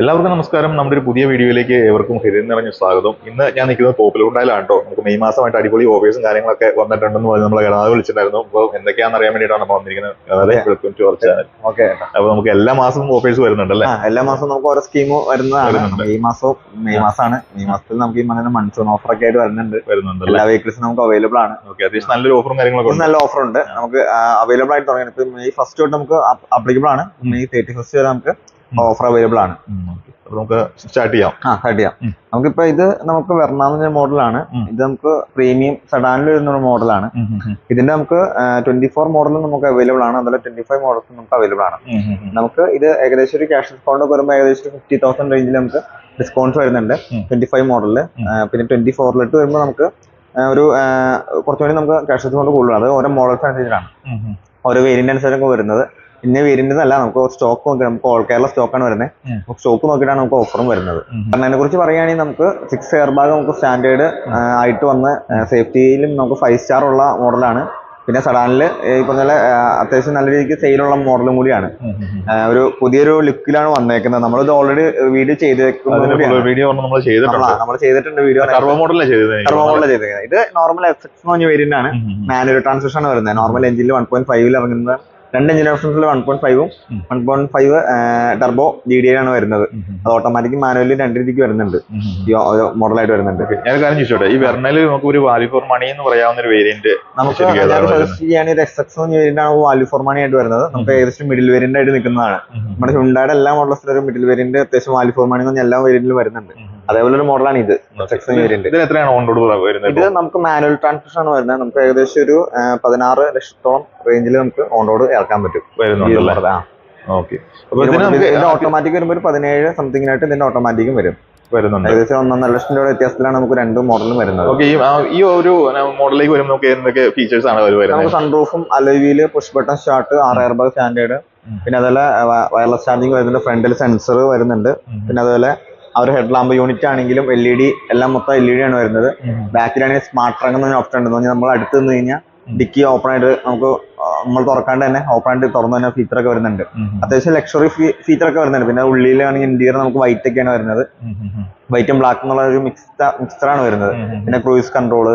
എല്ലാവർക്കും നമസ്കാരം. നമ്മുടെ ഒരു പുതിയ വീഡിയോയിലേക്ക് ഏവർക്കും ഹൃദയം നിറഞ്ഞ സ്വാഗതം. ഇന്ന് ഞാൻ നിൽക്കുന്നത് തോപ്പിലുണ്ടായാലാണ്ടോ കേട്ടോ നമുക്ക് മെയ് മാസമായിട്ട് അടിപൊളി ഓഫേഴ്സും കാര്യങ്ങളൊക്കെ വന്നിട്ടുണ്ടെന്ന് പറഞ്ഞ് നമ്മളെ ഗതാഗതം വിളിച്ചിട്ടുണ്ടായിരുന്നു. അപ്പോൾ എന്തൊക്കെയാണെന്ന് അറിയാൻ വേണ്ടിയിട്ടാണ് നമ്മൾ വന്നിരിക്കുന്നത്. അതായത് welcome to our channel okay. അപ്പോൾ നമുക്ക് എല്ലാ മാസവും ഓഫേഴ്സ് വരുന്നുണ്ടല്ലേ? എല്ലാ മാസവും നമുക്ക് ഓരോ സ്കീം വരുന്നതാണ്. മെയ് ഈ മാസവും മെയ് മാസമാണ്. മെയ് മാസത്തിൽ നമുക്ക് ഈ പറഞ്ഞ മൺസൂൺ ഓഫർ ഒക്കെ ആയിട്ട് വരുന്നുണ്ട്. വരുന്നുണ്ട് എല്ലാ വെഹിക്കിൾസും നമുക്ക് അവൈലബിൾ ആണ്. ഓക്കെ അത്യാവശ്യം നല്ലൊരു ഓഫറും കാര്യങ്ങളൊക്കെ ഉണ്ട്. നല്ല ഓഫർ ഉണ്ട്. നമുക്ക് അവൈലബിൾ ആയിട്ട് തുടങ്ങി. ഇപ്പൊ മെയ് ഫസ്റ്റ് തൊട്ട് നമുക്ക് അപ്ലിക്കബിൾ ആണ്. മെയ് തേർട്ടി ഫസ്റ്റ് വരെ നമുക്ക് ഓഫർ അവൈലബിൾ ആണ്. നമുക്ക് സ്റ്റാർട്ട് ചെയ്യാം. ആ സ്റ്റാർട്ട് ചെയ്യാം. നമുക്കിപ്പോ ഇത് നമുക്ക് വരണമെന്ന മോഡലാണ്. ഇത് നമുക്ക് പ്രീമിയം സഡാനിൽ വരുന്ന ഒരു മോഡലാണ് ഇതിന്റെ നമുക്ക് ട്വന്റി ഫോർ മോഡലും നമുക്ക് അവൈലബിൾ ആണ്. അതുപോലെ ട്വന്റി ഫൈവ് മോഡൽസും നമുക്ക് അവൈലബിൾ ആണ്. നമുക്ക് ഇത് ഏകദേശം ഒരു ക്യാഷ് ഡിസ്കൗണ്ട് വരുമ്പോൾ ഏകദേശം ഫിഫ്റ്റി തൗസൻഡ് റേഞ്ചിൽ നമുക്ക് ഡിസ്കൗണ്ട്സ് വരുന്നുണ്ട്. ട്വന്റി ഫൈവ് മോഡലിൽ പിന്നെ ട്വന്റി ഫോറിലിട്ട് വരുമ്പോൾ നമുക്ക് ഒരു കുറച്ചുകൂടി നമുക്ക് ക്യാഷ് ഡിസ്കൗണ്ട് കൂടുതലാണ്. അത് ഓരോ മോഡൽസ് അനുസരിച്ചാണ് ഓരോ വേരിയന്റ് അനുസരിച്ചൊക്കെ വരുന്നത്. ഇന്ന വേരിയന്റ് അല്ല നമുക്ക് സ്റ്റോക്ക് നോക്കി നമുക്ക് ഓൾ കേരള സ്റ്റോക്കാണ് വരുന്നത് സ്റ്റോക്ക് നോക്കിയിട്ടാണ് നമുക്ക് ഓഫറും വരുന്നത്. അതിനെ കുറിച്ച് പറയുകയാണെങ്കിൽ നമുക്ക് സിക്സ് എയർ ബാഗ് നമുക്ക് സ്റ്റാൻഡേർഡ് ആയിട്ട് വന്ന് സേഫ്റ്റിയിലും നമുക്ക് ഫൈവ് സ്റ്റാർ ഉള്ള മോഡലാണ് പിന്നെ സഡാനിൽ ഈ പറഞ്ഞ അത്യാവശ്യം നല്ല രീതിക്ക് സെയിലുള്ള മോഡലും കൂടിയാണ്. ഒരു പുതിയൊരു ലുക്കിലാണ് വന്നേക്കുന്നത്. നമ്മളിത് ഓൾറെഡി വീഡിയോ ചെയ്തേക്കുന്നത് വീഡിയോ നമ്മൾ ചെയ്തിട്ടുണ്ട്. വീഡിയോ ടർബോ മോഡലാണ് ചെയ്തേക്കുന്നത്. ഇത് നോർമൽ എഫ് എക്സ് എന്ന് പറഞ്ഞ വേരിയന്റ് ആണ്. മാനുവൽ ട്രാൻസ്മിഷൻ ആണ് വരുന്നത്. നോർമൽ എഞ്ചിനിൽ വൺ പോയിന്റ് ഫൈവിൽ ഇറങ്ങുന്നത്. രണ്ട് എഞ്ചിൻ ഓപ്ഷൻസിൽ വൺ പോയിന്റ് ഫൈവും. One point five turbo G D ആണ് വരുന്നത്. അത് ഓട്ടോമാറ്റിക് മാനുവലിൽ രണ്ട് രീതിക്ക് വരുന്നുണ്ട്. മോഡലായിട്ട് വരുന്നുണ്ട്. ഞാൻ കാര്യം ചോദിച്ചോട്ടെ? ഈ വെർണൽ നമുക്ക് ഒരു വാല്യൂ ഫോർ മണി എന്ന് പറയാവുന്ന ഒരു വേരിയന്റ് നമുക്ക് ശരിക്കും ഞാൻ ഏതാണ് സജസ്റ്റ് എക്സ് എക്സ് എന്ന് വേരിയന്റ് ആണ് വാല്യൂ ഫോർ മണി ആയിട്ട് വരുന്നത്. നമുക്ക് ഏകദേശം മിഡിൽ വേരിയന്റ് ആയിട്ട് നിൽക്കുന്നതാണ്. നമ്മുടെ ഹുണ്ടായുടെ എല്ലാ മോഡൽസിലും ഒരു മിഡിൽ വേരിയന്റ് അത്യാവശ്യം വാല്യൂ ഫോർ മണി എന്ന് എല്ലാ വേരിയന്റിലും വരുന്നുണ്ട്. അതേപോലെ ഒരു മോഡലാണ് ഇത്. വേരിയന്റ് ഇതിന് എത്രയാണ് ഓൺ റോഡ് വരുന്നത് ഇത് നമുക്ക് മാനുവൽ ട്രാൻസ്മിഷൻ ആണ് വരുന്നത്. നമുക്ക് ഏകദേശം ഒരു പതിനാറ് ലക്ഷത്തോളം റേഞ്ചിൽ നമുക്ക് ഓൺ റോഡ് ഇറക്കാൻ പറ്റും. ഓക്കെ ഇതിന്റെ ഓട്ടോമാറ്റിക് വരുമ്പോൾ ഒരു പതിനേഴ് സംതിങ്ങിനായിട്ട് ഇതിന്റെ ഓട്ടോമാറ്റിക്കും വരും. വരുന്നുണ്ട്. ഏകദേശം ഒന്നൊന്നര ലക്ഷം രൂപയുടെ വ്യത്യാസത്തിലാണ് നമുക്ക് രണ്ട് മോഡലും വരുന്നത്. ഓക്കെ ഈ ഒരു മോഡലിലേക്ക് വരുമ്പോൾ നമുക്ക് എന്തൊക്കെ ഫീച്ചേഴ്സ് ആണ് വരുന്നത്? നമുക്ക് സൺറൂഫും അലോവിയിൽ പുഷ് ബട്ടൺ സ്റ്റാർട്ട് ആറ് എയർ ബാഗ് സ്റ്റാൻഡേർഡ് പിന്നെ അതുപോലെ വയർലെസ് ചാർജിങ് വരുന്നുണ്ട് ഫ്രണ്ടിൽ സെൻസർ വരുന്നുണ്ട് പിന്നെ അതുപോലെ ആ ഒരു ഹെഡ് ലാമ്പ് യൂണിറ്റ് ആണെങ്കിലും എൽ ഇ ഡി എല്ലാം മൊത്തം എൽ ഇ ഡി ആണ് വരുന്നത്. ബാക്കിലാണെങ്കിൽ സ്മാർട്ട് ട്രങ്ക് എന്ന് പറഞ്ഞ ഓപ്ഷൻ ഉണ്ട്. നമ്മൾ അടുത്ത് നിന്ന് കഴിഞ്ഞാൽ ഡിക്കി ഓപ്പൺ ആയിട്ട് നമുക്ക് നമ്മൾ തുറക്കാണ്ട് തന്നെ ഓപ്പൺ ആയിട്ട് തുറന്നു തന്നെ ഫീച്ചർ ഒക്കെ വരുന്നുണ്ട്. അത്യാവശ്യം ലക്ഷറി ഫീച്ചർ ഒക്കെ വരുന്നുണ്ട്. പിന്നെ ഉള്ളിലാണെങ്കിൽ ഇന്റീരിയർ നമുക്ക് വൈറ്റ് ഒക്കെയാണ് വരുന്നത്. വൈറ്റും ബ്ലാക്ക് എന്നുള്ള ഒരു മിക്സ്ഡ് ആണ് വരുന്നത്. പിന്നെ ക്രൂയിസ് കൺട്രോൾ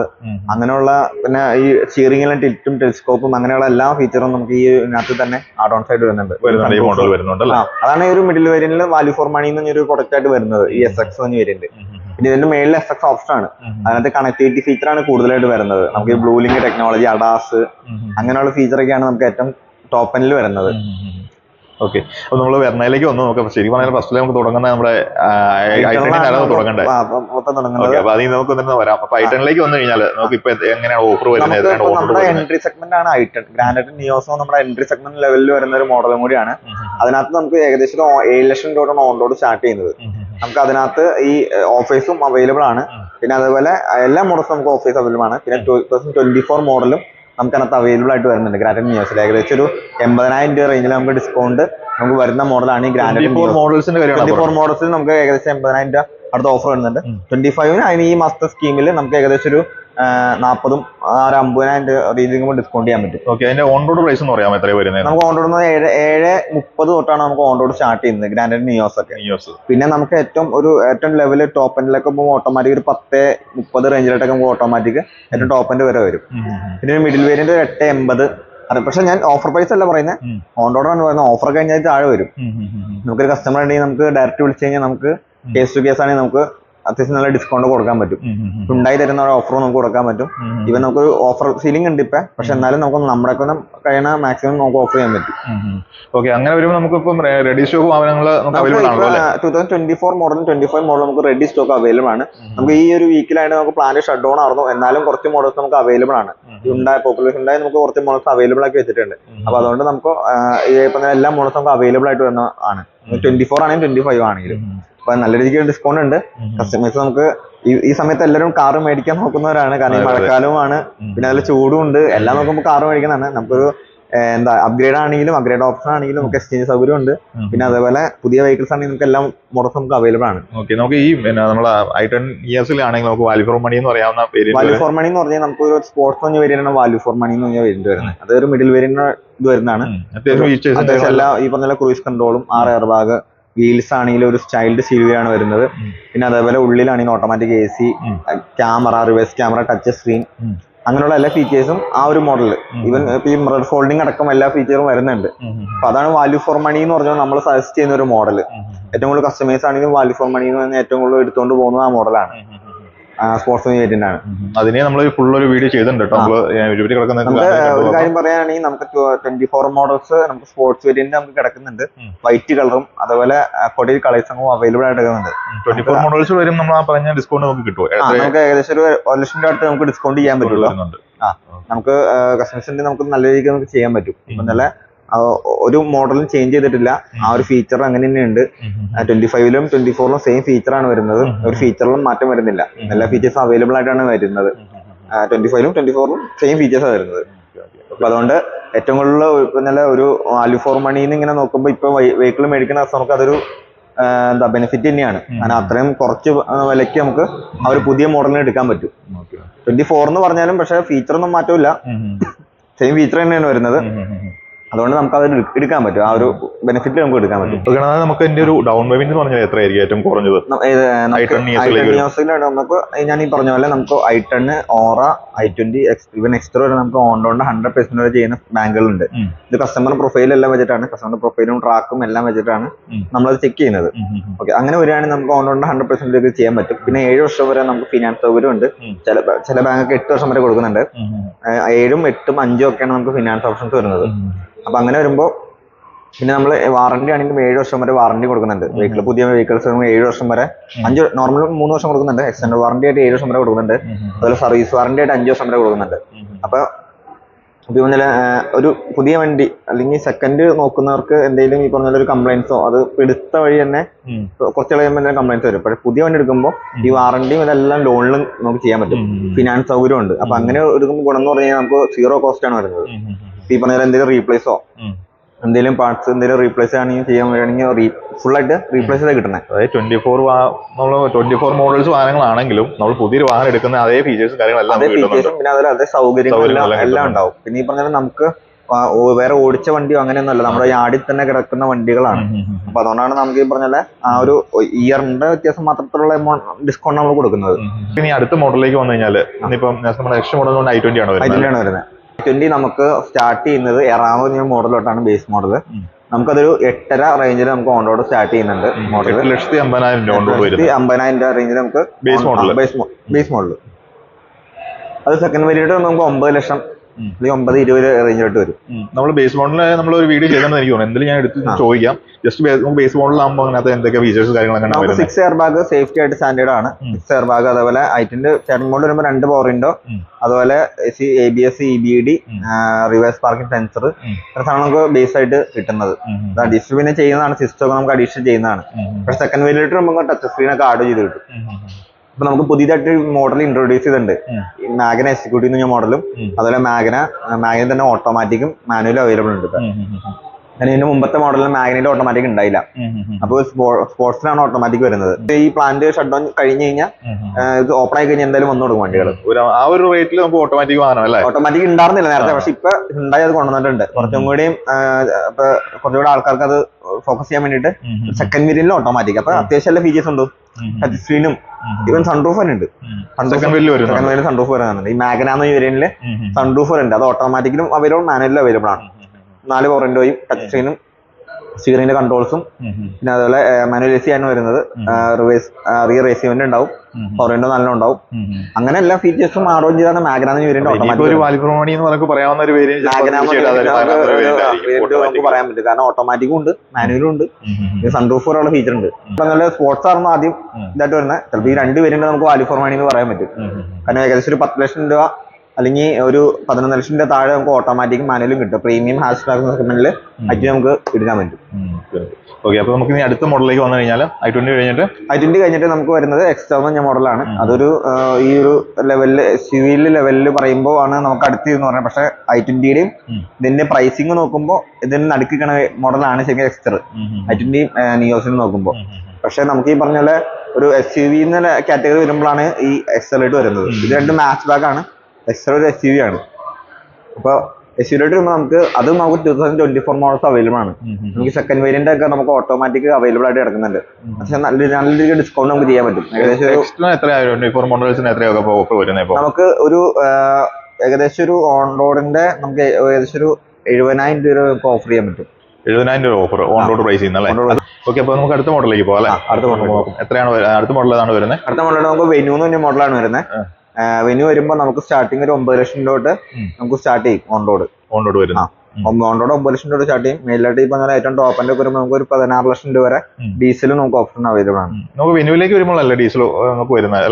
അങ്ങനെയുള്ള പിന്നെ ഈ സ്റ്റിയറിംഗിലും ടിൽറ്റും ടെലിസ്കോപ്പും അങ്ങനെയുള്ള എല്ലാ ഫീച്ചറും നമുക്ക് ഈ ഇതിനകത്ത് തന്നെ ആഡ് ഓൺ സൈഡ് വരുന്നുണ്ട്. അതാണ് ഈ ഒരു മിഡിൽ വേരിയന്റിൽ വാല്യൂ ഫോർ മണി എന്നൊരു പ്രൊഡക്റ്റ് ആയിട്ട് വരുന്നത്. ഈ എസ് എക്സ് എന്ന വേരിയന്റ് പിന്നെ ഇതിന്റെ മേളിൽ എസ് എക്സ് ഓപ്ഷൻ ആണ്. അതിനകത്ത് കണക്ടിവിറ്റി ഫീച്ചർ ആണ് കൂടുതലായിട്ട് വരുന്നത്. നമുക്ക് ബ്ലൂ ലിങ്ക് ടെക്നോളജി അഡാസ് അങ്ങനെയുള്ള ഫീച്ചർ ഒക്കെയാണ് നമുക്ക് ഏറ്റവും ടോപ്പ് എൻഡിൽ വരുന്നത്. ഓക്കെ അപ്പൊ നമ്മൾ വെർണയിലേക്ക് വന്നു നോക്കാം. ശരിക്കും പറഞ്ഞാൽ ഫസ്റ്റിൽ നമുക്ക് തുടങ്ങുന്ന നമ്മുടെ ഐറ്റണിലാണ് അപ്പൊ അതിൽ നമുക്ക് വരാം. അപ്പൊ ഐറ്റണിലേക്ക് വന്നു കഴിഞ്ഞാൽ നമുക്ക് ഇപ്പൊ എങ്ങനെയാണ് ഓഫർ വരുന്നത് നമ്മുടെ എൻട്രി സെഗ്മെന്റ് ആണ് ഐറ്റൺ ഗ്രാൻഡ് നിയോസോ നമ്മുടെ എൻട്രി സെഗ്മെന്റ് ലെവലിൽ വരുന്ന ഒരു മോഡലും കൂടിയാണ്. അതിനകത്ത് നമുക്ക് ഏകദേശം ഏഴ് ലക്ഷം രൂപയാണ് ഓൺ റോഡ് സ്റ്റാർട്ട് ചെയ്യുന്നത്. നമുക്ക് അതിനകത്ത് ഈ ഓഫീസും അവൈലബിൾ ആണ്. പിന്നെ അതുപോലെ എല്ലാ മോഡൽസും നമുക്ക് ഓഫീസ് അവൈലബിൾ ആണ്. പിന്നെ ടൂ തൗസൻഡ് ട്വന്റി ഫോർ മോഡലും നമുക്ക് അതിനകത്ത് അവൈലബിൾ ആയിട്ട് വരുന്നുണ്ട്. ഗ്രാൻഡ് നിയോസിൽ ഏകദേശം ഒരു എൺപതിനായിരം രൂപ റേഞ്ചിൽ നമുക്ക് ഡിസ്കൗണ്ട് നമുക്ക് വരുന്ന മോഡലാണ് ഈ ഗ്രാൻഡ് ഫോർ മോഡൽസിന്റെ ഫോർ മോഡൽസിൽ നമുക്ക് ഏകദേശം എൺപതിനായിരം രൂപ അടുത്ത ഓഫർ വരുന്നുണ്ട്. ട്വന്റി ഫൈവിന് അതിന് ഈ മാസത്തെ സ്കീമിൽ നമുക്ക് ഏകദേശം ഒരു നാൽപ്പതും ഒരു അമ്പതിനായിരം രീതിയിൽ ഡിസ്കൗണ്ട് ചെയ്യാൻ പറ്റും. ഓക്കെ അതിന്റെ ഓൺ റോഡ് പ്രൈസ് എന്ന് പറയാമോ എത്രയാ വരുന്നത്? നമുക്ക് ഓൺ റോഡ് ഏഴ് ഏഴ് മുപ്പത് തൊട്ടാണ് നമുക്ക് ഓൺ റോഡ് സ്റ്റാർട്ട് ചെയ്യുന്നത് ഗ്രാൻഡ് നിയോസ് ഒക്കെ. നിയോസ് പിന്നെ നമുക്ക് ഏറ്റവും ഒരു ഏറ്റവും ലെവൽ ടോപ്പ് എൻഡിലൊക്കെ പോകുമ്പോൾ ഓട്ടോമാറ്റിക് ഒരു പത്ത് മുപ്പത് റേഞ്ചിലോട്ടൊക്കെ നമുക്ക് ഓട്ടോമാറ്റിക് ഏറ്റവും ടോപ്പ് എൻഡ് വരെ വരും. പിന്നെ ഒരു മിഡിൽ വേരിയന്റ് ഒരു എട്ട് എൺപത്. അത് പക്ഷെ ഞാൻ ഓഫർ പ്രൈസ് അല്ല പറയുന്നത് ഓൺറോഡ് ഓൺ റോഡ് ആണ് പറയുന്നത് ഓഫർ കഴിഞ്ഞാൽ താഴെ വരും. നമുക്കൊരു കസ്റ്റമർ ഉണ്ടെങ്കിൽ നമുക്ക് ഡയറക്റ്റ് വിളിച്ചു കഴിഞ്ഞാൽ നമുക്ക്. കേസ് ടു കേസ് ആണെങ്കിൽ നമുക്ക് അത്യാവശ്യം നല്ല ഡിസ്കൗണ്ട് കൊടുക്കാൻ പറ്റും. ഉണ്ടായി തരുന്ന ഒരു ഓഫറും നമുക്ക് കൊടുക്കാൻ പറ്റും. ഇവൻ നമുക്ക് ഓഫർ സീലിംഗ് ഉണ്ട് ഇപ്പൊ. പക്ഷെ എന്നാലും നമുക്ക് നമ്മുടെ കഴിയണ മാക്സിമം നമുക്ക് ഓഫർ ചെയ്യാൻ പറ്റും. ഓക്കെ അങ്ങനെ വരുമ്പോൾ നമുക്ക് ഇപ്പം ready stock two thousand twenty four model twenty five model നമുക്ക് റെഡി സ്റ്റോക്ക് അവൈലബിൾ ആണ്. നമുക്ക് ഈ ഒരു വീക്കിലായിട്ട് നമുക്ക് പ്ലാന്റ് ഷട്ട് ഡൗൺ ആയിരുന്നു. എന്നാലും കുറച്ച് മോഡൽസ് നമുക്ക് അവൈലബിൾ ആണ്. ഉണ്ടായ പോപ്പുലേഷൻ ഉണ്ടായി നമുക്ക് കുറച്ച് മോഡൽസ് അവൈലബിൾ ആക്കി വെച്ചിട്ടുണ്ട്. അപ്പൊ അതുകൊണ്ട് നമുക്ക് എല്ലാ മോഡൽസ് നമുക്ക് അവൈലബിൾ ആയിട്ട് വരുന്ന ആണ്. ട്വന്റി ഫോർ ആണെങ്കിലും ട്വന്റി ഫൈവ് ആണെങ്കിലും അപ്പൊ നല്ല രീതിക്ക് ഡിസ്കൗണ്ട് ഉണ്ട്. കസ്റ്റമേഴ്സ് നമുക്ക് ഈ ഈ സമയത്ത് എല്ലാവരും കാർ മേടിക്കാൻ നോക്കുന്നവരാണ്. കാരണം ഈ. മഴക്കാലവുമാണ്. പിന്നെ അതിൽ ചൂടും ഉണ്ട്. എല്ലാം നോക്കുമ്പോൾ കാർ മേടിക്കുന്നതാണ്. നമുക്കൊരു എന്താ അപ്ഗ്രേഡ് ആണെങ്കിലും അപ്ഗ്രേഡ് ഓപ്ഷൻ ആണെങ്കിലും നമുക്ക് എക്സ്ചേഞ്ച് സൗകര്യം ഉണ്ട്. പിന്നെ അതേപോലെ പുതിയ വെഹിക്കിൾസ് ആണെങ്കിൽ നമുക്ക് എല്ലാം മോഡൽസ് നമുക്ക് അവൈലബിൾ ആണ്. ഓക്കെ നമുക്ക് ഈ പിന്നെ നമ്മളെ ഐ ടെൻ ഇയേഴ്സിലാണെങ്കിൽ നമുക്ക് വാല്യൂ ഫോർ മണി എന്ന് പറയാവുന്ന വാല്യൂ ഫോർ മണി എന്ന് പറഞ്ഞാൽ നമുക്ക് ഒരു സ്പോർട്സ് എന്ന് വേരിയന്റ് വാല്യൂ ഫോർ മണി എന്ന് പറഞ്ഞാൽ വേരിയന്റ് വരുന്നത്. അത് ഒരു മിഡിൽ വേരിയന്റ് ഇത് വരുന്നതാണ്. അത്യാവശ്യം എല്ലാ ഈ പറഞ്ഞ ക്രൂയിസ് കൺട്രോളും ആറ് എയർ ബാഗ് വീൽസ് ആണെങ്കിൽ ഒരു സ്റ്റൈൽഡ് സ്റ്റീരിയാണ് വരുന്നത്. പിന്നെ അതേപോലെ ഉള്ളിലാണെങ്കിൽ automatic A C camera reverse camera touch screen. അങ്ങനെയുള്ള എല്ലാ ഫീച്ചേഴ്സും ആ ഒരു മോഡലിൽ ഇവൻ ഈവൻ ഈ മിറർ ഫോൾഡിംഗ് അടക്കം എല്ലാ ഫീച്ചറും വരുന്നുണ്ട്. അപ്പൊ അതാണ് വാല്യൂ ഫോർ മണി എന്ന് പറഞ്ഞാൽ നമ്മൾ സജസ്റ്റ് ചെയ്യുന്ന ഒരു മോഡൽ ഏറ്റവും കൂടുതൽ കസ്റ്റമേഴ്സ് ആണെങ്കിലും വാല്യൂ ഫോർ മണി എന്ന് പറഞ്ഞാൽ ഏറ്റവും കൂടുതൽ എടുത്തുകൊണ്ട് പോകുന്നത് ആ മോഡലാണ് സ്പോർട്സ് വേരിയന്റ് ആണ് അതിനെ നമ്മൾ ഫുൾ ഒരു വീഡിയോ ചെയ്തിട്ടുണ്ട് കേട്ടോ നമ്മൾ യൂട്യൂബിൽ കിടക്കുന്ന ഒരു കാര്യം പറയുകയാണെങ്കിൽ നമുക്ക് ട്വന്റി ഫോർ മോഡൽസ് നമുക്ക് സ്പോർട്സ് വേരിയന്റ് നമുക്ക് കിടക്കുന്നുണ്ട്. വൈറ്റ് കളറും അതുപോലെ കൊടി കളേഴ്സും അവൈലബിൾ ആയിട്ട് കിടക്കുന്നുണ്ട്. ട്വന്റി ഫോർ മോഡൽസ് വരും നമ്മൾ ആ പറഞ്ഞ ഡിസ്കൗണ്ട് നമുക്ക് കിട്ടും നമുക്ക് ഏകദേശം ഒരു ഒരു ലക്ഷം രൂപ അടുത്ത് നമുക്ക് ഡിസ്കൗണ്ട് ചെയ്യാൻ പറ്റുള്ളൂ നമുക്ക് കസ്റ്റമേഴ്സിന്റെ നമുക്ക് നല്ല രീതിക്ക് നമുക്ക് ചെയ്യാൻ പറ്റും. ഇപ്പൊ നല്ല ഒരു മോഡലും ചേഞ്ച് ചെയ്തിട്ടില്ല. ആ ഒരു ഫീച്ചർ അങ്ങനെ തന്നെയുണ്ട് ട്വന്റി ഫൈവിലും ട്വന്റി ഫോറിലും സെയിം ഫീച്ചർ ആണ് വരുന്നത്. ഒരു ഫീച്ചറിലും മാറ്റം വരുന്നില്ല. എല്ലാ ഫീച്ചേഴ്സും അവൈലബിൾ ആയിട്ടാണ് വരുന്നത്. ട്വന്റി ഫൈവിലും ട്വന്റി ഫോറിലും സെയിം ഫീച്ചേഴ്സ് വരുന്നത്. അപ്പൊ അതുകൊണ്ട് ഏറ്റവും കൂടുതൽ നല്ല ഒരു വാല്യൂ ഫോർ മണിന്ന് ഇങ്ങനെ നോക്കുമ്പോൾ ഇപ്പൊ വെഹിക്കിൾ മേടിക്കുന്ന നമുക്ക് അതൊരു എന്താ ബെനിഫിറ്റ് തന്നെയാണ്. കാരണം അത്രയും കുറച്ച് വിലയ്ക്ക് നമുക്ക് ആ ഒരു പുതിയ മോഡലിന് എടുക്കാൻ പറ്റും. ട്വന്റി ഫോർ എന്ന് പറഞ്ഞാലും പക്ഷെ ഫീച്ചറൊന്നും മാറ്റമില്ല സെയിം ഫീച്ചർ തന്നെയാണ് വരുന്നത്. അതുകൊണ്ട് നമുക്ക് അത് എടുക്കാൻ പറ്റും. ആ ഒരു ബെനിഫിറ്റ് നമുക്ക് എടുക്കാൻ പറ്റും. നമുക്ക് എന്റെ ഒരു ഡൗൺ പേയ്മെന്റ് പറഞ്ഞാൽ എത്രയായിരിക്കും ഏറ്റവും കുറഞ്ഞത്? നമുക്ക് i10 i10 ES ലേക്ക് വരും. EOS ൽ നമുക്ക് ഞാൻ ഈ പറഞ്ഞ പോലെ നമുക്ക് I ten Aura I twenty ഇവൻ എക്സ്ട്രാ വരെ നമുക്ക് ഓൺ ഹൺഡ്രഡ് പെർസെന്റ് വരെ ചെയ്യുന്ന ബാങ്കുകളുണ്ട്. ഇത് കസ്റ്റമർ പ്രൊഫൈൽ എല്ലാം വെച്ചിട്ടാണ്. കസ്റ്റമർ പ്രൊഫൈലും ട്രാക്കും എല്ലാം വെച്ചിട്ടാണ് നമ്മൾ നമ്മളത് ചെക്ക് ചെയ്യുന്നത്. ഓക്കെ അങ്ങനെ വരികയാണെങ്കിൽ നമുക്ക് ഓൺ ഹൺഡ്രഡ് പെർസെന്റ് ചെയ്യാൻ പറ്റും. പിന്നെ ഏഴ് വർഷം വരെ നമുക്ക് ഫിനാൻസ് സൗകര്യം ഉണ്ട് ചില ചില ബാങ്കൊക്കെ എട്ട് വർഷം വരെ കൊടുക്കുന്നുണ്ട്. ഏഴും എട്ടും അഞ്ചും ഒക്കെയാണ് നമുക്ക് ഫിനാൻസ് ഓപ്ഷൻസ് വരുന്നത്. അപ്പൊ അങ്ങനെ വരുമ്പോൾ പിന്നെ നമ്മൾ വാറണ്ടി ആണെങ്കിലും ഏഴ് വർഷം വരെ വാറണ്ടി കൊടുക്കുന്നുണ്ട്. വെഹിക്കിൾ പുതിയ വെഹിക്കിൾസ് ഏഴ് വർഷം വരെ അഞ്ച് നോർമൽ മൂന്ന് വർഷം കൊടുക്കുന്നുണ്ട്. എക്സ്റ്റൻഡ് വാറണ്ടി ആയിട്ട് ഏഴ് വർഷം വരെ കൊടുക്കുന്നുണ്ട്. അതുപോലെ സർവീസ് വാറണ്ടി ആയിട്ട് അഞ്ച് വർഷം വരെ കൊടുക്കുന്നുണ്ട്. അപ്പോൾ ഇപ്പം ഇന്നലെ ഒരു പുതിയ വണ്ടി അല്ലെങ്കിൽ സെക്കൻഡ് നോക്കുന്നവർക്ക് എന്തെങ്കിലും ഈ പറഞ്ഞ ഒരു കംപ്ലൈൻസോ അത് എടുത്ത വഴി തന്നെ കുറച്ച് കഴിയുമ്പോൾ തന്നെ കംപ്ലൈൻസ് വരും. പക്ഷേ പുതിയ വണ്ടി എടുക്കുമ്പോൾ ഈ വാറണ്ടിയും ഇതെല്ലാം ലോണിലും നമുക്ക് ചെയ്യാൻ പറ്റും. ഫിനാൻസ് സൗകര്യം ഉണ്ട് അപ്പൊ അങ്ങനെ എടുക്കുമ്പോൾ ഗുണം എന്ന് പറഞ്ഞു കഴിഞ്ഞാൽ നമുക്ക് സീറോ കോസ്റ്റ് ആണ് വരുന്നത്. ഈ പറഞ്ഞ പോലെ എന്തെങ്കിലും റീപ്ലേസോ എന്തെങ്കിലും പാർട്സ് എന്തെങ്കിലും റീപ്ലേസ് ആണെങ്കിൽ ചെയ്യാൻ വേണമെങ്കിൽ ഫുൾ ആയിട്ട് റീപ്ലേസ് ചെയ്ത് കിട്ടണേ അതായത് ട്വന്റി ഫോർ നമ്മൾ ട്വന്റി ഫോർ മോഡൽസ് വാഹനങ്ങളാണെങ്കിലും നമ്മൾ പുതിയൊരു വാഹനം എടുക്കുന്ന അതേ ഫീച്ചേഴ്സ് കാര്യങ്ങളെല്ലാം അതേ കിട്ടുന്നുണ്ട്. ഫീച്ചേഴ്സും പിന്നെ അതെ അതേ സൗകര്യങ്ങളും സൗകര്യങ്ങളും എല്ലാം ഉണ്ടാവും. പിന്നെ ഈ പറഞ്ഞാൽ നമുക്ക് വേറെ ഓടിച്ച വണ്ടിയോ അങ്ങനെയൊന്നും അല്ല. നമ്മുടെ യാർഡിൽ തന്നെ കിടക്കുന്ന വണ്ടികളാണ്. അപ്പൊ അതുകൊണ്ടാണ് നമുക്ക് ഈ പറഞ്ഞ ആ ഒരു ഇയറിന്റെ വ്യത്യാസം മാത്രത്തിലുള്ള ഡിസ്കൗണ്ട് നമ്മൾ കൊടുക്കുന്നത്. ഇനി അടുത്ത മോഡലിലേക്ക് വന്നു കഴിഞ്ഞാൽ ഇനിയിപ്പം നമ്മുടെ നെക്സ്റ്റ് മോഡൽ ഐ ട്വന്റി ആണ് വരുന്നത്. ട്വന്റി നമുക്ക് സ്റ്റാർട്ട് ചെയ്യുന്നത് എറാമത് മോഡലോട്ടാണ് ബേസ് മോഡൽ നമുക്കതൊരു എട്ടര റേഞ്ചിൽ നമുക്ക് ഓൺ റോഡ് സ്റ്റാർട്ട് ചെയ്യുന്നുണ്ട് മോഡൽ ലക്ഷത്തി അമ്പതിനായിരം രൂപ റേഞ്ചിൽ നമുക്ക് ബേസ് മോഡൽ ബേസ് മോഡൽ അത് സെക്കൻഡ് വേരിയന്റ് നമുക്ക് ഒമ്പത് ലക്ഷം. അല്ലെങ്കിൽ ഒമ്പത് ഇരുപത് റേഞ്ചിലോട്ട് വരും നമ്മൾ ബേസ് മോഡലിൽ നമ്മൾ ഒരു വീഡിയോ ചെയ്തെന്ന് എനിക്ക് തോന്നുന്നു എന്തെങ്കിലും ഞാൻ എടുത്ത് ചോദിക്കാം. ജസ്റ്റ് ബേസ് മോഡലാകുമ്പോൾ അങ്ങനത്തെ എന്തൊക്കെ ഫീച്ചേഴ്സ് കാര്യങ്ങളൊക്കെ സിക്സ് എയർ ബാഗ് സേഫ്റ്റി ആയിട്ട് സ്റ്റാൻഡേർഡ് ആണ്. സിക്സ് എയർ ബാഗ് അതേപോലെ ഐറ്റിന്റെ സ്റ്റാർട്ടിംഗ് മോഡൽ വരുമ്പോൾ രണ്ട് പവർ വിൻഡോ ഉം. അതുപോലെ A B S E B D reverse parking sensor. സാധനം നമുക്ക് ബേസ് ആയിട്ട് കിട്ടുന്നത്. അഡീഷണൽ പിന്നെ ചെയ്യുന്നതാണ് സിസ്റ്റം ഒക്കെ നമുക്ക് അഡീഷണൽ ചെയ്യുന്നതാണ്. പക്ഷെ സെക്കൻഡ് വേരിയന്റ് നമുക്ക് ടച്ച് സ്ക്രീൻ ഒക്കെ ആഡ് ചെയ്ത് കിട്ടും. ഇപ്പൊ നമുക്ക് പുതിയതായിട്ട് മോഡൽ ഇൻട്രോഡ്യൂസ് ചെയ്തിട്ടുണ്ട്. മാഗന എക്സിക്യൂട്ടീവ് എന്ന് പറഞ്ഞ മോഡലും. അതുപോലെ മാഗന മാഗന തന്നെ ഓട്ടോമാറ്റിക്കും മാനുവലും അവൈലബിൾ ഉണ്ട് ഞാൻ ഇതിന് മുമ്പത്തെ മോഡലിൽ മാഗ്നറ്റ് ഓട്ടോമാറ്റിക് ഉണ്ടായില്ല അപ്പോൾ സ്പോർട്സിലാണ് ഓട്ടോമാറ്റിക് വരുന്നത്. ഈ പ്ലാന്റ് ഷട്ട് ഡൗൺ കഴിഞ്ഞ് കഴിഞ്ഞാൽ ഇത് ഓപ്പൺ ആയി കഴിഞ്ഞാൽ എന്തായാലും വന്നു കൊടുക്കും വണ്ടികൾ ആ ഒരു റേറ്റിൽ നമുക്ക് ഓട്ടോമാറ്റിക് വാങ്ങണം അല്ലേ? ഓട്ടോമാറ്റിക് ഉണ്ടായിരുന്നില്ല നേരത്തെ. പക്ഷെ ഇപ്പൊ ഉണ്ടായി അത് കൊണ്ടുവന്നിട്ടുണ്ട്. കുറച്ചും കൂടിയും ആ, ഇപ്പൊ കുറച്ചുകൂടി ആൾക്കാർക്ക് അത് ഫോക്കസ് ചെയ്യാൻ വേണ്ടിയിട്ട് സെക്കൻഡ് മീരിയലിൽ ഓട്ടോമാറ്റിക് അപ്പൊ അത്യാവശ്യം എല്ലാ ഫീച്ചേഴ്സ് ഉണ്ട്? ടച്ച് സ്ക്രീനും ഈവൻ സൺറൂഫ് തന്നെ ഉണ്ട് സൺറൂഫ് വരാനുണ്ട് ഈ മാഗ്ന എന്ന വേരിയന്റിൽ സൺറൂഫ് ഉണ്ട് അത് ഓട്ടോമാറ്റിക്കലും അവൈലബിൾ മാനുവലും അവൈലബിൾ ആണ്. നാല് പവർ വിൻഡോയും ടച്ച് സ്ക്രീനും സ്റ്റിയറിംഗിന്റെ കൺട്രോൾസും പിന്നെ അതുപോലെ മാനുവൽ എ സി ആണ് വരുന്നത് റിവേഴ്സ് റിയർ എ സി ഉണ്ടാവും. വിൻഡോ നല്ല ഉണ്ടാവും. അങ്ങനെ എല്ലാ ഫീച്ചേഴ്സും ഓൺ ചെയ്താണ് മാഗ്നാന്ന് വരുന്നത് വേരിയന്റ് നമുക്ക് പറയാൻ പറ്റും കാരണം ഓട്ടോമാറ്റിക്കും ഉണ്ട് മാനുവലും ഉണ്ട്. സൺറൂഫ് പോലുള്ള ഫീച്ചർ ഉണ്ട്. നല്ല സ്പോർട്സ് ആയിരുന്നു ആദ്യം. ഇതായിട്ട് വരുന്നത്. ചിലപ്പോൾ ഈ രണ്ട് വേരിയന്റ് നമുക്ക് വാലിഫോർമാണി ഫോർ എന്ന് പറയാൻ പറ്റും. കാരണം ഏകദേശം ഒരു പത്ത് ലക്ഷം രൂപ അല്ലെങ്കിൽ ഒരു പതിനൊന്ന് ലക്ഷത്തിന്റെ താഴെ നമുക്ക് ഓട്ടോമാറ്റിക് മാനുവലും കിട്ടും. പ്രീമിയം ഹാഷ് ടാഗ് സെഗ്മെന്റിൽ അറ്റ് നമുക്ക് ഇടാൻ പറ്റും. ഓക്കെ അപ്പൊ നമുക്ക് ഇനി അടുത്ത മോഡലിലേക്ക് വന്നു കഴിഞ്ഞാൽ ഐ ട്വന്റി കഴിഞ്ഞിട്ട്? ഐ ട്വന്റി കഴിഞ്ഞിട്ട് നമുക്ക് വരുന്നത് എക്സ്റ്റർ എന്ന മോഡലാണ് അതൊരു ഈ ഒരു ലെവലിൽ സിവിൽ ലെവലിൽ പറയുമ്പോൾ ആണ് നമുക്ക് അടുത്ത് എന്ന് പറയുന്നത് പക്ഷേ ഐ ട്വന്റിയുടെയും. ഇതിന്റെ പ്രൈസിങ് നോക്കുമ്പോൾ ഇതിന് നടുക്കിക്കണ മോഡലാണ് ശരിക്കും എക്സ്റ്റർ ഐ ട്വന്റി നിയോസിന് നോക്കുമ്പോൾ പക്ഷെ നമുക്ക് ഈ പറഞ്ഞ പോലെ ഒരു എസ് യു വി എന്ന കാറ്റഗറി വരുമ്പോഴാണ് ഈ എക്സലായിട്ട് വരുന്നത്. ഇത് രണ്ട് മാച്ച് ബാക്ക് ആണ്. എക്സൽ ഒരു എസ് യു വി ആണ്. അപ്പോൾ എസ് യുലോട്ട് വരുമ്പോൾ നമുക്ക് അത് നമുക്ക് two thousand twenty four models available ആണ് നമുക്ക് സെക്കൻഡ് വേരിയന്റ് ഒക്കെ നമുക്ക് ഓട്ടോമാറ്റിക് അവൈലബിൾ ആയിട്ട് കിടക്കുന്നുണ്ട്. പക്ഷെ നല്ല നല്ല രീതിയിൽ ഡിസ്കൗണ്ട് നമുക്ക് ചെയ്യാൻ പറ്റും. ഏകദേശം എക്സ്ട്രാ നമുക്ക് ഒരു ഏകദേശം ഒരു ഓൺ റോഡിന്റെ നമുക്ക് ഏകദേശം ഒരു എഴുപതിനായിരം രൂപ നമുക്ക് ഓഫർ ചെയ്യാൻ പറ്റും. എഴുപതിനായിരം രൂപ ഓഫർ ഓൺ റോഡ് പ്രൈസ് ചെയ്യുന്നല്ലേ. ഓക്കെ അപ്പൊ നമുക്ക് അടുത്ത മോഡലിലേക്ക് പോകാം അല്ലേ? അടുത്ത മോഡൽ. എത്രയാണ് അടുത്ത മോഡൽ ഏതാണ് വരുന്നത് അടുത്ത മോഡൽ നമുക്ക് വെന്യൂ എന്ന് പറഞ്ഞ മോഡലാണ് വരുന്നത് വെന്യൂ വരുമ്പോൾ നമുക്ക് സ്റ്റാർട്ടിങ് ഒരു ഒമ്പത് ലക്ഷം രൂപ തൊട്ട് നമുക്ക് സ്റ്റാർട്ട് ചെയ്യും ഓൺ റോഡ് ഓൺ റോഡ് വരുന്നത്. റോഡ് ഒമ്പത് ലക്ഷം രൂപ സ്റ്റാർട്ട് ചെയ്യും മെയിലായിട്ട് ഇപ്പൊ ഏറ്റവും ടോപ്പിന്റെ ഒക്കെ വരുമ്പോൾ നമുക്ക് ഒരു പതിനാറ് ലക്ഷം രൂപ വരെ ഡീസൽ ഡീസലും നമുക്ക് ഓപ്ഷൻ അവൈലബിൾ ആണ്. നമുക്ക് വെനുവിലേക്ക് വരുമ്പോഴല്ല ഡീസൽ നമുക്ക് വരുന്നത്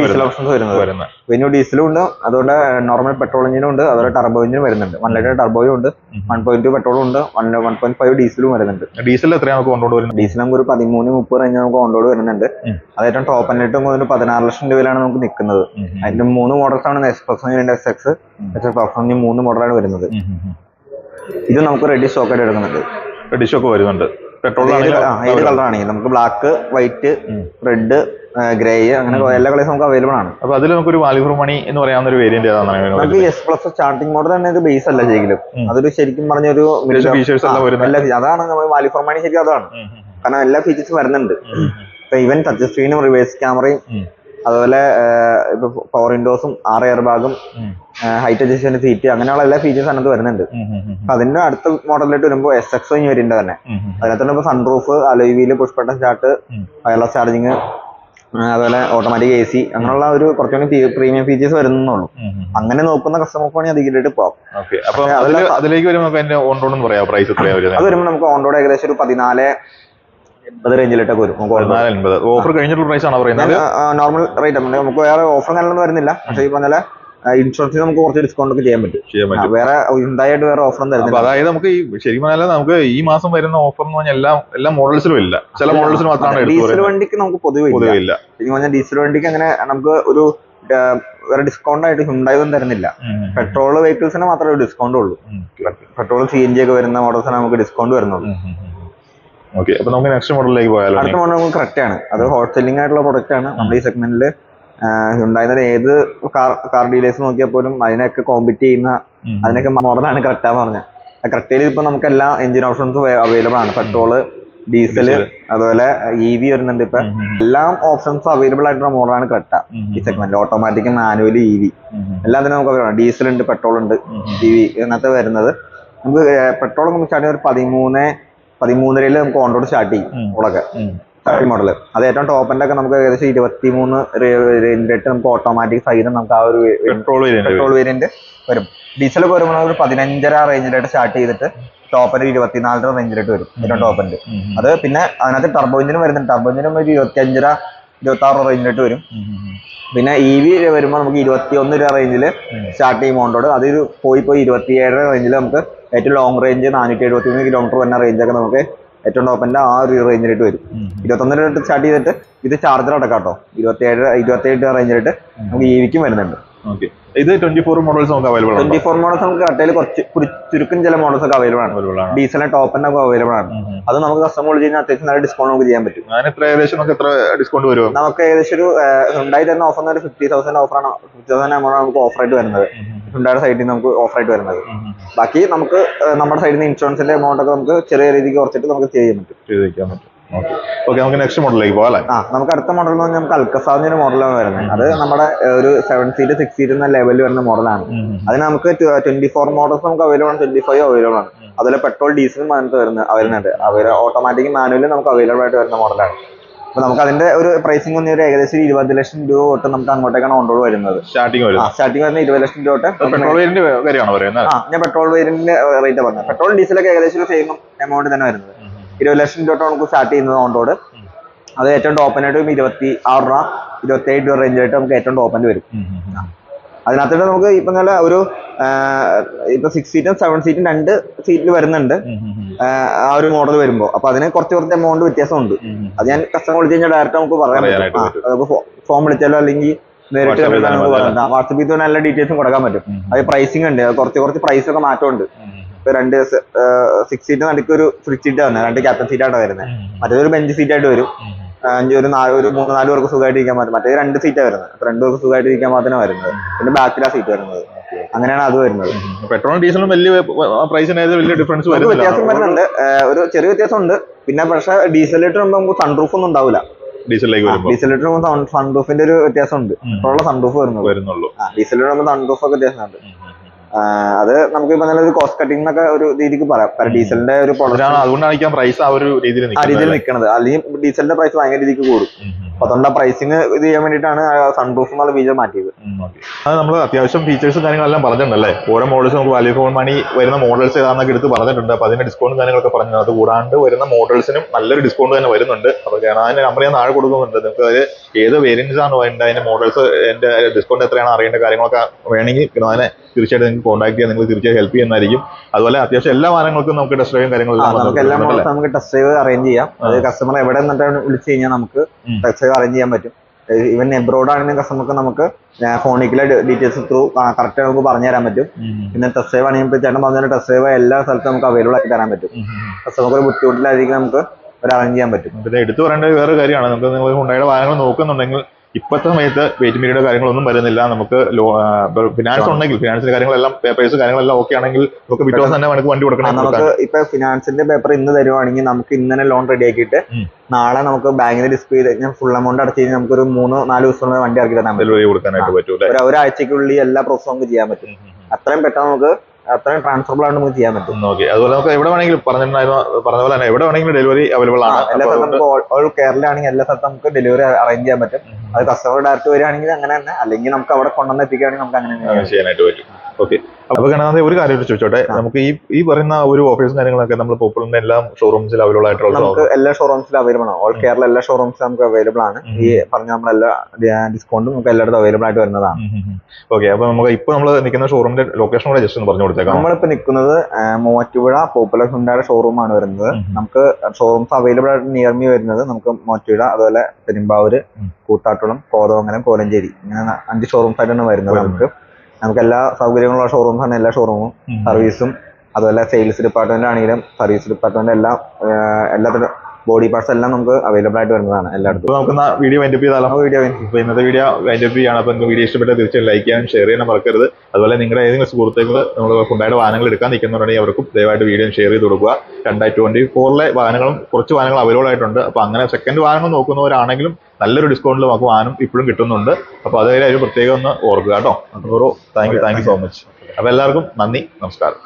ഡീസൽ. ഓപ്ഷൻസ് വരുന്നത്. വെന്യൂ ഡീസലും ഉണ്ട് അതുകൊണ്ട് നോർമൽ പെട്രോൾ എഞ്ചിനും ഉണ്ട് അതുപോലെ ടർബോ എഞ്ചിനും വരുന്നുണ്ട്. വൺ ലിറ്റർ ടർബോയും ഉണ്ട്. വൺ പോയിന്റ് ടു പെട്രോളും ഉണ്ട് വൺ വൺ പോയിന്റ് ഫൈവ് ഡീസലും വരുന്നുണ്ട്. ഡീസൽ എത്രയാണ് നമുക്ക് ഓൺ റോഡ് വരുന്നത്? ഡീസൽ നമുക്ക് ഒരു പതിമൂന്ന് മുപ്പത് റേഞ്ച് നമുക്ക് ഓൺ റോഡ് വരുന്നുണ്ട്. അത് ഏറ്റവും ടോപ്പ് ആയിട്ട് ഒരു പതിനാറ് ലക്ഷം രൂപയിലാണ് നമുക്ക് നിൽക്കുന്നത്. അതിന്റെ മൂന്ന് മോഡൽസ് ആണ് express S X S X മൂന്ന് മോഡലാണ് വരുന്നത്. ഇത് നമുക്ക് റെഡി സ്റ്റോക്ക് ആയിട്ട് എടുക്കുന്നുണ്ട്. റെഡി സ്റ്റോക്ക് വരുന്നുണ്ട്. പെട്രോൾ ഏത് ക- ആ, കളർ ആണെങ്കിൽ നമുക്ക് ബ്ലാക്ക് വൈറ്റ് റെഡ് ഗ്രേ അങ്ങനെ എല്ലാ കളേഴ്സ് നമുക്ക് അവൈലബിൾ ആണ്. അപ്പൊ അതിൽ നമുക്ക് ഒരു ഫോർ മണി എന്ന് പറയാവുന്ന ഒരു വേരിയന്റ് നമുക്ക് എസ് പ്ലസ് സ്റ്റാർട്ടിംഗ് മോഡൽ തന്നെ ഒരു ബേസ് അല്ല ശരിക്കും അതൊരു ശരിക്കും പറഞ്ഞൊരു അതാണ് നമ്മൾ വാല്യൂ ഫോർ മണി ശരിക്കും അതാണ്. കാരണം എല്ലാ ഫീച്ചേഴ്സും വരുന്നുണ്ട്. ഇപ്പൊ ഈവൻ ടച്ച് സ്ക്രീനും റിവേഴ്സ് ക്യാമറയും അതുപോലെ ഇപ്പൊ പവർ വിൻഡോസും ആറ് എയർ ബാഗും ഹൈറ്റ് അഡ്ജസ്റ്റ് സീറ്റ് അങ്ങനെയുള്ള എല്ലാ ഫീച്ചേഴ്സ് അതിനകത്ത് വരുന്നുണ്ട്. അപ്പൊ അതിന്റെ അടുത്ത മോഡലിലോട്ട് വരുമ്പോൾ എസ് എക്സോ ഇനി വരുന്നുണ്ട് തന്നെ. അതിനകത്ത് ഇപ്പൊ sunroof അലോയിൽ push button start wireless charging അതുപോലെ ഓട്ടോമാറ്റിക് എ സി അങ്ങനെയുള്ള ഒരു കുറച്ചുകൂടി പ്രീമിയം ഫീച്ചേഴ്സ് വരുന്നുള്ളൂ. അങ്ങനെ നോക്കുന്ന കസ്റ്റമർക്ക് വേണമെങ്കിൽ അതിലേക്ക് അതിൽ അതിലേക്ക് വരുമ്പോൾ നമുക്ക് ഓൺറോഡ് ഓൺ റോഡ് എന്ന് പറയാം പ്രൈസ് അത് വരുമ്പോൾ നമുക്ക് ഓൺ റോഡ് ഏകദേശം ഒരു പതിനാല് എൺപത് റേഞ്ചിലിട്ടൊക്കെ വരും. ഓഫർ കഴിഞ്ഞിട്ടുള്ള പ്രൈസ് ആണ് പറയുന്നത്? നോർമൽ റേറ്റ് ആണ്. നമുക്ക് വേറെ ഓഫർ കാര്യങ്ങളൊന്നും വരുന്നില്ല. പക്ഷേ ഈ പറഞ്ഞ ഇൻഷുറൻസിന് നമുക്ക് കുറച്ച് ഡിസ്കൗണ്ട് ഒക്കെ ചെയ്യാൻ പറ്റും. ചെയ്യാൻ പറ്റും. വേറെ ഉണ്ടായിട്ട് വേറെ ഓഫർ തരുന്നില്ല. അതായത് നമുക്ക് ഈ ശരിക്കും പറഞ്ഞാൽ നമുക്ക് ഈ മാസം വരുന്ന ഓഫർ എന്ന് പറഞ്ഞാൽ എല്ലാ എല്ലാ മോഡൽസിലും ഇല്ല. ചില മോഡൽസിൽ മാത്രമാണ് ഡീസൽ വണ്ടിക്ക് നമുക്ക് പൊതുവെ ഇല്ല. പൊതുവെ ഇല്ല. ശരിക്കും പറഞ്ഞാൽ ഡീസൽ വണ്ടിക്ക് അങ്ങനെ നമുക്ക് ഒരു വേറെ ഡിസ്കൗണ്ട് ആയിട്ട് ഹുണ്ടായി തരുന്നില്ല. പെട്രോൾ വെഹിക്കിൾസിന് മാത്രമേ ഡിസ്കൗണ്ട് ഉള്ളൂ. പെട്രോൾ സി എൻ ജി ഒക്കെ വരുന്ന മോഡൽസിന് നമുക്ക് ഡിസ്കൗണ്ട് വരുന്നുള്ളൂ. ഓക്കെ അപ്പൊ നമുക്ക് നെക്സ്റ്റ് മോഡലിലേക്ക് പോയാലോ അടുത്ത മോഡൽ നമുക്ക് കറക്റ്റ് ആണ്. അത് ഹോട്ട് സെല്ലിംഗ് ആയിട്ടുള്ള പ്രൊഡക്റ്റ് ആണ്. നമ്മുടെ ഈ സെഗ്മെന്റിൽ ഉണ്ടായിരുന്ന ഏത് കാർ കാർ ഡീലേഴ്സ് നോക്കിയാൽ പോലും അതിനൊക്കെ കോമ്പറ്റ് ചെയ്യുന്ന അതിനൊക്കെ മോഡലാണ് കറക്റ്റാന്ന് പറഞ്ഞത് കറക്റ്റിൽ ഇപ്പൊ നമുക്ക് എല്ലാ എഞ്ചിൻ ഓപ്ഷൻസ് അവൈലബിൾ ആണ്. പെട്രോൾ ഡീസൽ അതുപോലെ ഇ വി വരുന്നുണ്ട് ഇപ്പൊ. എല്ലാ ഓപ്ഷൻസ് അവൈലബിൾ ആയിട്ടുള്ള മോഡലാണ് കറക്റ്റ് ഈ segment automatic manual E V എല്ലാം തന്നെ നമുക്ക് അവൈലബിൾ ഡീസൽ ഉണ്ട് പെട്രോൾ ഉണ്ട് ഇ വി ഇതിനകത്ത് വരുന്നത്. നമുക്ക് പെട്രോൾ നമുക്ക് സ്റ്റാർട്ട് ഒരു പതിമൂന്ന് പതിമൂന്നരയിൽ നമുക്ക് ഓൺ റോഡ് സ്റ്റാർട്ട് ചെയ്യും പെട്രോളൊക്കെ സ്റ്റാർട്ടിംഗ് മോഡൽ അത് ഏറ്റവും ടോപ്പിന്റെ ഒക്കെ നമുക്ക് ഏകദേശം ഇരുപത്തി മൂന്ന് റേഞ്ചിലിട്ട് നമുക്ക് ഓട്ടോമാറ്റിക് സൈഡ് നമുക്ക് ആ ഒരു പെട്രോൾ പെട്രോൾ വേരിയന്റ് വരും. ഡീസൽ ഒക്കെ വരുമ്പോൾ ഒരു പതിനഞ്ചര റേഞ്ചിലായിട്ട് സ്റ്റാർട്ട് ചെയ്തിട്ട് ടോപ്പിന്റെ ഇരുപത്തിനാലര റേഞ്ചിലായിട്ട് വരും. ഏറ്റവും ടോപ്പിന്റെ അത് പിന്നെ അതിനകത്ത് ടർബോ എഞ്ചിനും വരുന്നുണ്ട്. ടർബോ എഞ്ചിനും ഒരു ഇരുപത്തി അഞ്ചര ഇരുപത്തി ആറ് റേഞ്ചിലായിട്ട് വരും പിന്നെ ഇ വി വരുമ്പോൾ നമുക്ക് ഇരുപത്തി ഒന്ന് രൂപ റേഞ്ചിൽ സ്റ്റാർട്ട് ചെയ്യും ഓണ്ടോട് അതൊരു പോയി പോയി ഇരുപത്തി ഏഴര റേഞ്ചിൽ നമുക്ക് ഏറ്റവും ലോങ് റേഞ്ച് നാനൂറ്റി എഴുപത്തി മൂന്ന് കിലോമീറ്റർ വരുന്ന റേഞ്ചൊക്കെ നമുക്ക് ഏറ്റവും ടോപ്പിന്റെ ആ ഒരു റേഞ്ചിലിട്ട് വരും. ഇരുപത്തൊന്നര തൊട്ട് സ്റ്റാർട്ട് ചെയ്തിട്ട് ഇത് ചാർജർ അടക്കാം കേട്ടോ ഇരുപത്തി ഏഴ് ഇരുപത്തി ഏഴ് റേഞ്ചിലായിട്ട് നമുക്ക് ഇ വിക്കും വരുന്നുണ്ട്. ഇത് ട്വന്റി ഫോർ മോഡൽസ് നമുക്ക് അവൈലബിൾ ട്വന്റി ഫോർ മോഡൽസ് നമുക്ക് കട്ടയിൽ കുറച്ച് ചുരുക്കം ചില മോഡൽസ് ഒക്കെ അവൈലബിൾ ആണ്. ഡീസലിന് ആണ്. ഒക്കെ അവൈലബിൾ ആണ്. അത് നമുക്ക് കസ്റ്റമർ വിളിച്ച് കഴിഞ്ഞാൽ അത്യാവശ്യം നല്ല ഡിസ്കൗണ്ട് നമുക്ക് ചെയ്യാൻ പറ്റും. എത്ര ഏകദേശം നമുക്ക് എത്ര ഡിസ്കൗണ്ട് വരുമോ നമുക്ക് ഏകദേശം ഒരു ഉണ്ടായി തരുന്ന ഓഫർ ഒരു ഫിഫ്റ്റി തൗസൻഡ് ഓഫറാണ് ഫിഫ്റ്റി തൗസൻഡ് എമൗണ്ട് നമുക്ക് ഓഫർ ആയിട്ട് വരുന്നത്. ഹുണ്ടായുടെ സൈഡിൽ നിന്ന് നമുക്ക് ഓഫറായിട്ട് വരുന്നത്. ബാക്കി നമുക്ക് നമ്മുടെ സൈഡിൽ നിന്ന് ഇൻഷുറൻസിന്റെ എമൗണ്ട് ഒക്കെ നമുക്ക് ചെറിയ രീതിക്ക് കുറച്ചിട്ട് നമുക്ക് ചെയ്യാൻ പറ്റും. ഓക്കെ നമുക്ക് നെക്സ്റ്റ് മോഡലിലേക്ക് പോകാം അല്ലേ? ആ നമുക്ക് അടുത്ത മോഡൽ എന്ന് പറഞ്ഞാൽ നമുക്ക് അൽക്കസാദിന്റെ ഒരു മോഡലാണ് വരുന്നത്. അത് നമ്മുടെ ഒരു സെവൻ സീറ്റ് സിക്സ് സീറ്റ് എന്ന ലെവലിൽ വരുന്ന മോഡലാണ് അതിന് നമുക്ക് ട്വന്റി ഫോർ മോഡൽസ് നമുക്ക് അവൈലബിൾ ആണ്. ട്വന്റി ഫൈവ് അവൈലബിൾ ആണ്. അതുപോലെ പെട്രോൾ ഡീസലും അതിനകത്ത് വരുന്ന വരുന്നുണ്ട്. അവർ ഓട്ടോമാറ്റിക് മാനുവലും നമുക്ക് അവൈലബിൾ ആയിട്ട് വരുന്ന മോഡലാണ് അപ്പൊ നമുക്ക് അതിന്റെ ഒരു പ്രൈസിംഗ് ഒന്ന് ഒരു ഏകദേശം ഇരുപത് ലക്ഷം രൂപ തൊട്ട് നമുക്ക് അങ്ങോട്ടേക്കാണ് ഓൺറോഡ് വരുന്നത്. സ്റ്റാർട്ടിംഗ് സ്റ്റാർട്ടിംഗ് വരുന്നത് ഇരുപത് ലക്ഷം രൂപ തൊട്ട് പെട്രോൾ വേരിയന്റ് ആ ഞാൻ പെട്രോൾ വേരിയന്റിന്റെ റേറ്റ് പറഞ്ഞത്. പെട്രോൾ ഡീസലൊക്കെ ഏകദേശം ഒരു സെയിം എമൗണ്ട് തന്നെ വരുന്നത്. ഇരുപത് ലക്ഷം രൂപ തൊട്ട് നമുക്ക് സ്റ്റാർട്ട് ചെയ്യുന്നത് ഓൺ റോഡ് അത് ഏറ്റവും ടോപ്പനായിട്ട് ഇരുപത്തി ആറ് രൂപ ഇരുപത്തി ഏഴ് രൂപ റേഞ്ചായിട്ട് നമുക്ക് ഏറ്റവും ടോപ്പന്റെ വരും. അതിനകത്തിട്ട് നമുക്ക് ഇപ്പൊ നല്ല ഒരു ഇപ്പൊ സിക്സ് സീറ്റും സെവൻ സീറ്റും രണ്ട് സീറ്റിൽ വരുന്നുണ്ട്. ആ, ഒരു മോഡൽ വരുമ്പോൾ അപ്പൊ അതിന് കുറച്ച് കുറച്ച് എമൗണ്ട് വ്യത്യാസമുണ്ട്. അത് ഞാൻ കസ്റ്റമർ വിളിച്ചു കഴിഞ്ഞാൽ ഡയറക്റ്റ് നമുക്ക് പറയാൻ പറ്റും. ഫോം നമുക്ക് വിളിച്ചാലോ അല്ലെങ്കിൽ നേരിട്ട് വാട്സപ്പിൽ തന്നെ എല്ലാ ഡീറ്റെയിൽസും കൊടുക്കാൻ പറ്റും. അത് പ്രൈസിംഗ് ഉണ്ട്. കുറച്ച് കുറച്ച് പ്രൈസ് ഒക്കെ മാറ്റമുണ്ട്. ഇപ്പൊ രണ്ട് സിക്സ് സീറ്റ് നടുക്ക് ഒരു ഫ്രിഡ്ജ് സീറ്റ് തന്നെ രണ്ട് ക്യാപ്റ്റൻ സീറ്റ് ആണ് വരുന്നത്. മറ്റേതൊരു ബെഞ്ച് സീറ്റ് ആയിട്ട് വരും. അഞ്ച് ഒരു നാല് ഒരു മൂന്ന് നാല് പേർക്ക് സുഖമായിട്ട് ഇരിക്കാൻ പറ്റും മറ്റേ രണ്ട് സീറ്റാണ് വരുന്നത്. അപ്പൊ രണ്ട് പേർക്ക് സുഖമായിട്ട് ഇരിക്കാൻ മാത്രമേ വരുന്നത്. പിന്നെ ബാക്കിലാ സീറ്റ് വരുന്നത്. അങ്ങനെയാണ് അത് വരുന്നത്. പെട്രോളും ഡീസലും വലിയ പ്രൈസിന് വലിയ ഡിഫറൻസ് വ്യത്യാസം വരുന്നുണ്ട്. ഒരു ചെറിയ വ്യത്യാസം ഉണ്ട് പിന്നെ പക്ഷേ ഡീസൽ ലിറ്റർ നമുക്ക് സൺറൂഫ് ഒന്നും ഉണ്ടാവില്ല. ഡീസലിലേക്ക് വരുമ്പോൾ ഡീസൽ ലിറ്റർ സൺറൂഫിന്റെ ഒരു വ്യത്യാസം ഉണ്ട് ഇപ്പോഴുള്ള സൺറൂഫ് വരുന്നുള്ളൂ. ഡീസൽ ലിറ്റർ സൺറൂഫ് ഒക്കെ വ്യത്യാസമുണ്ട്. അത് നമുക്ക് ഇപ്പൊ നല്ലൊരു കോസ്റ്റ് കട്ടിംഗ് എന്നൊക്കെ ഒരു രീതിക്ക് പറയാം. കാരണം ഡീസലിന്റെ ഒരു അതുകൊണ്ടാണ് പ്രൈസ് ആ ഒരു രീതിയിൽ ആ രീതിയിൽ നിൽക്കുന്നത് അല്ലെങ്കിൽ ഡീസലിന്റെ പ്രൈസ് ഭയങ്കര രീതിക്ക് കൂടും. അപ്പൊ അതുകൊണ്ട് ആ പ്രൈസിങ് ഇത് ചെയ്യാൻ വേണ്ടിയിട്ടാണ് സൺറൂഫ് എന്നുള്ള ഫീച്ചർ മാറ്റിയത്. അത് നമ്മൾ അത്യാവശ്യം ഫീച്ചേഴ്സും കാര്യങ്ങളെല്ലാം പറഞ്ഞിട്ടുണ്ടല്ലേ? ഓരോ മോഡൽസ് നമുക്ക് വാല്യൂ ഫോൺ മണി വരുന്ന മോഡൽസ് ഏതാണെന്നൊക്കെ എടുത്ത് പറഞ്ഞിട്ടുണ്ട്. അപ്പൊ അതിന്റെ ഡിസ്കൗണ്ട് കാര്യങ്ങളൊക്കെ പറഞ്ഞു അത് കൂടാണ്ട് വരുന്ന മോഡൽസിനും നല്ലൊരു ഡിസ്കൗണ്ട് തന്നെ വരുന്നുണ്ട്. അപ്പൊ കാരണം അതിന്റെ നമ്പർ ഞാൻ താഴെ കൊടുക്കുന്നുണ്ട്. നിങ്ങൾക്ക് അത് ഏത് വേരിയൻസ് ആണ് വേണ്ടത്? അതിന്റെ മോഡൽസ് എന്റെ ഡിസ്കൗണ്ട് എത്രയാണ് അറിയേണ്ട കാര്യങ്ങളൊക്കെ വേണമെങ്കിൽ അതിനെ തീർച്ചയായിട്ടും കോൺടാക്ട് ചെയ്യാൻ നിങ്ങൾ തീർച്ചയായും ഹെൽപ്പ് ചെയ്യുന്നതായിരിക്കും. അതുപോലെ അത്യാവശ്യം എല്ലാ വാഹനങ്ങൾക്കും നമുക്ക് ടെസ്റ്റ് ഡ്രൈവും കാര്യങ്ങളും ഉണ്ട് നമുക്ക് എല്ലാ മോഡൽസ് നമുക്ക് ടെസ്റ്റ് ഡ്രൈവ് അറേഞ്ച് ചെയ്യാം. അത് കസ്റ്റമർ എവിടെ നിന്നിട്ടാണ് വിളിച്ചു കഴിഞ്ഞാൽ നമുക്ക്. ടെസ്റ്റ് ഡ്രൈവ് അറേഞ്ച് ചെയ്യാൻ പറ്റും. ഈവൻ എബ്രോഡ് ആണെങ്കിലും കസ്റ്റമർക്ക് നമുക്ക് ഫോണിക്കിലെ ഡീറ്റെയിൽസ് ത്രൂ കറക്റ്റ് നമുക്ക് പറഞ്ഞു തരാൻ പറ്റും. പിന്നെ ടെസ്റ്റ് ഡ്രൈവ് ആണെങ്കിൽ ചേട്ടൻ പറഞ്ഞ ടെസ്റ്റ് ഡ്രൈവ് എല്ലാ സ്ഥലത്തും നമുക്ക് അവൈലബിൾ ആക്കി തരാൻ പറ്റും. കസ്റ്റമർക്ക് ഒരു ബുദ്ധിമുട്ടിലായിരിക്കും നമുക്ക് ഒരു അറേഞ്ച് ചെയ്യാൻ പറ്റും. പിന്നെ എടുത്തു പറയേണ്ട വേറെ കാര്യമാണ്. നമുക്ക് നിങ്ങൾ ഹുണ്ടായുടെ വാഹനങ്ങൾ നോക്കുന്നുണ്ടെങ്കിൽ ഇപ്പോഴത്തെ സമയത്ത് വെയിറ്റ് മീഡിയുടെ കാര്യങ്ങളൊന്നും വരുന്നില്ല. നമുക്ക് ഫിനാൻസ് ഉണ്ടെങ്കിൽ ഫിനാൻസിന്റെ കാര്യങ്ങളെല്ലാം പേപ്പേഴ്സ് കാര്യങ്ങളെല്ലാം ഓക്കെ ആണെങ്കിൽ നമുക്ക് പിറ്റേ തന്നെ നമുക്ക് വണ്ടി കൊടുക്കണം നമുക്ക് ഇപ്പൊ ഫിനാൻസിന്റെ പേപ്പർ ഇന്ന് തരുവാണെങ്കിൽ നമുക്ക് ഇന്നലെ ലോൺ റെഡി ആക്കിയിട്ട് നാളെ നമുക്ക് ബാങ്കിന് ഡിസ്പ്ലേ ചെയ്ത് കഴിഞ്ഞാൽ ഫുൾ എമൗണ്ട് അടച്ചു കഴിഞ്ഞാൽ നമുക്ക് ഒരു മൂന്ന് നാല് ദിവസം വണ്ടി ഇറക്കി തരാൻ പറ്റും ഒരാഴ്ചക്കുള്ളിൽ എല്ലാ പ്രോസസ്സും നമുക്ക് ചെയ്യാൻ പറ്റും. അത്രയും പെട്ടെന്ന് നമുക്ക് അത്രയും ട്രാൻസ്ഫറബിൾ ആണ് നമുക്ക് ചെയ്യാൻ പറ്റും. ഓക്കെ അതുപോലെ നമുക്ക് എവിടെ വേണമെങ്കിലും പറഞ്ഞിട്ടുണ്ടായിരുന്നു പറഞ്ഞ പോലെ തന്നെ എവിടെ വേണമെങ്കിലും ഡെലിവറി അവൈലബിൾ ആണ്. എല്ലാ സ്ഥലത്തും നമുക്ക് ഓൾ കേരള എല്ലാ സ്ഥലത്തും നമുക്ക് ഡെലിവറി അറേഞ്ച് ചെയ്യാൻ പറ്റും. അത് കസ്റ്റമർ ഡയറക്റ്റ് വരികയാണെങ്കിൽ അങ്ങനെ തന്നെ. അല്ലെങ്കിൽ നമുക്ക് അവിടെ കൊണ്ടുവന്ന് എത്തിക്കുകയാണെങ്കിൽ നമുക്ക് അങ്ങനെ ചെയ്യാനായിട്ട് പറ്റും. ഓക്കെ അപ്പൊ കാണാതെ ഒരു കാര്യം ചോദിച്ചോട്ടെ. നമുക്ക് ഈ ഈ പറയുന്ന ഒരു ഓഫീസും കാര്യങ്ങളൊക്കെ നമ്മൾ പോപ്പുലറിന്റെ എല്ലാ ഷോറൂംസിൽ അവൈലബിൾ ആയിട്ടുള്ള നമുക്ക് എല്ലാ ഷോറൂംസിലും അവൈലബിൾ ആണ്. ഓൾ കേരള എല്ലാ ഷോറൂംസിലും നമുക്ക് അവൈലബിൾ ആണ്. ഈ പറഞ്ഞ നമ്മളെല്ലാ ഡിസ്കൗണ്ടും നമുക്ക് എല്ലായിടത്തും അവൈലബിൾ ആയിട്ട് വരുന്നതാണ്. ഓക്കെ അപ്പൊ നമുക്ക് ഇപ്പൊ നമ്മൾ നിൽക്കുന്ന ഷോറൂമിന്റെ ലൊക്കേഷൻ കൂടെ ജസ്റ്റ് ഒന്ന് പറഞ്ഞു കൊടുത്തേക്കാം. നമ്മളിപ്പോ നിൽക്കുന്നത് മൂവാറ്റുപുഴ പോപ്പുലർ ഹുണ്ടായുടെ ഷോറൂം ആണ് വരുന്നത്. നമുക്ക് ഷോറൂംസ് അവൈലബിൾ ആയിട്ട് നിയർ മീ വരുന്നത് നമുക്ക് മൂവാറ്റുപുഴ അതുപോലെ പെരുമ്പാവൂര്. കൂത്താട്ടുളം കോതമംഗലം കോലഞ്ചേരി. ഇങ്ങനെ അഞ്ച് ഷോറൂംസ് ആയിട്ടാണ് വരുന്നത്. നമുക്ക്. നമുക്ക് എല്ലാ സൗകര്യങ്ങളുള്ള ഷോറൂം തന്നെ എല്ലാ ഷോറൂമും സർവീസും അതുപോലെ സെയിൽസ് ഡിപ്പാർട്ട്മെന്റ് ആണെങ്കിലും സർവീസ് ഡിപ്പാർട്ട്മെന്റ് എല്ലാം എല്ലാത്തിനും ബോഡി പാർട്സ് എല്ലാം നമുക്ക് അവൈലബിൾ ആയിട്ട് വരുന്നതാണ് എല്ലായിടത്തും. നമുക്ക് വീഡിയോ വൈൻഡപ്പ് ചെയ്താലോ? വീഡിയോ അപ്പൊ ഇന്നത്തെ വീഡിയോ വൈൻഡപ്പ് ചെയ്യാണ്. അപ്പോൾ നിങ്ങൾക്ക് വീഡിയോ ഇഷ്ടപ്പെട്ട തീർച്ചയായും ലൈക്ക് ചെയ്യാനും ഷെയർ ചെയ്യാനും മറക്കരുത്. അതുപോലെ നിങ്ങളുടെ ഏതെങ്കിലും സുഹൃത്തുക്കൾ നമ്മൾ ഹുണ്ടായുടെ വാഹനങ്ങൾ എടുക്കാൻ നിൽക്കുന്നുണ്ടെങ്കിൽ അവർക്കും ദയവായിട്ട് വീഡിയോ ഷെയർ ചെയ്ത് കൊടുക്കുക. രണ്ടായിരത്തി ട്വന്റി ഫോറിലെ വാഹനങ്ങളും കുറച്ച് വാഹനങ്ങൾ അവൈലബിൾ ആയിട്ടുണ്ട്. അപ്പോൾ അങ്ങനെ സെക്കൻഡ് വാഹനങ്ങൾ നോക്കുന്നവരാണെങ്കിലും നല്ലൊരു ഡിസ്കൗണ്ടിൽ നമുക്ക് വാഹനം ഇപ്പോഴും കിട്ടുന്നുണ്ട്. അപ്പോൾ അതായത് ഒരു പ്രത്യേകം ഒന്ന് ഓർക്കുക കേട്ടോ. അപ്പോൾ thank you thank you so much അപ്പോൾ എല്ലാവർക്കും നന്ദി നമസ്കാരം.